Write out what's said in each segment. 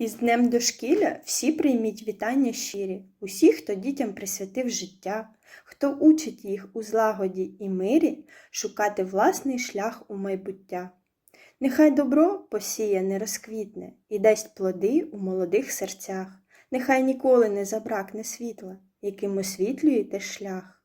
Із днем дошкілля всі прийміть вітання щирі, усі, хто дітям присвятив життя, хто учить їх у злагоді і мирі шукати власний шлях у майбуття. Нехай добро посіяне розквітне і дасть плоди у молодих серцях, нехай ніколи не забракне світла, яким освітлюєте шлях.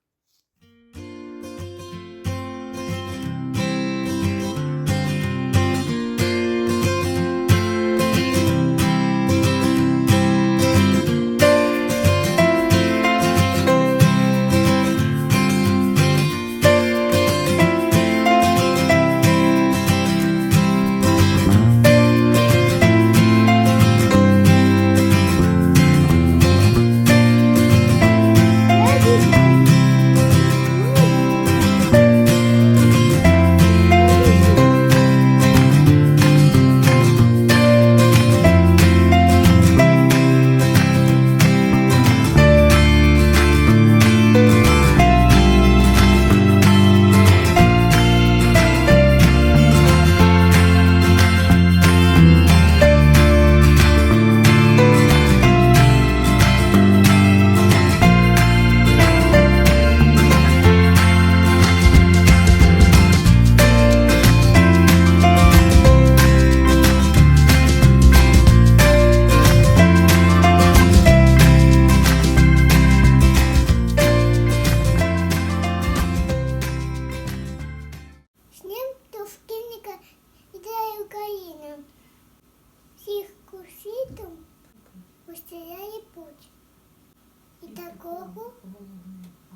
Такого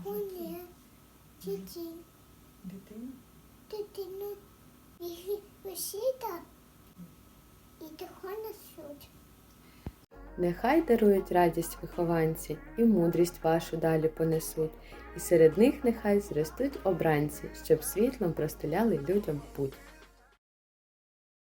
гуне дітей, Дитина? дитину, їх курсіта і тихо несуть. Нехай дарують радість вихованці і мудрість вашу далі понесуть, і серед них нехай зростуть обранці, щоб світлом простеляли людям путь.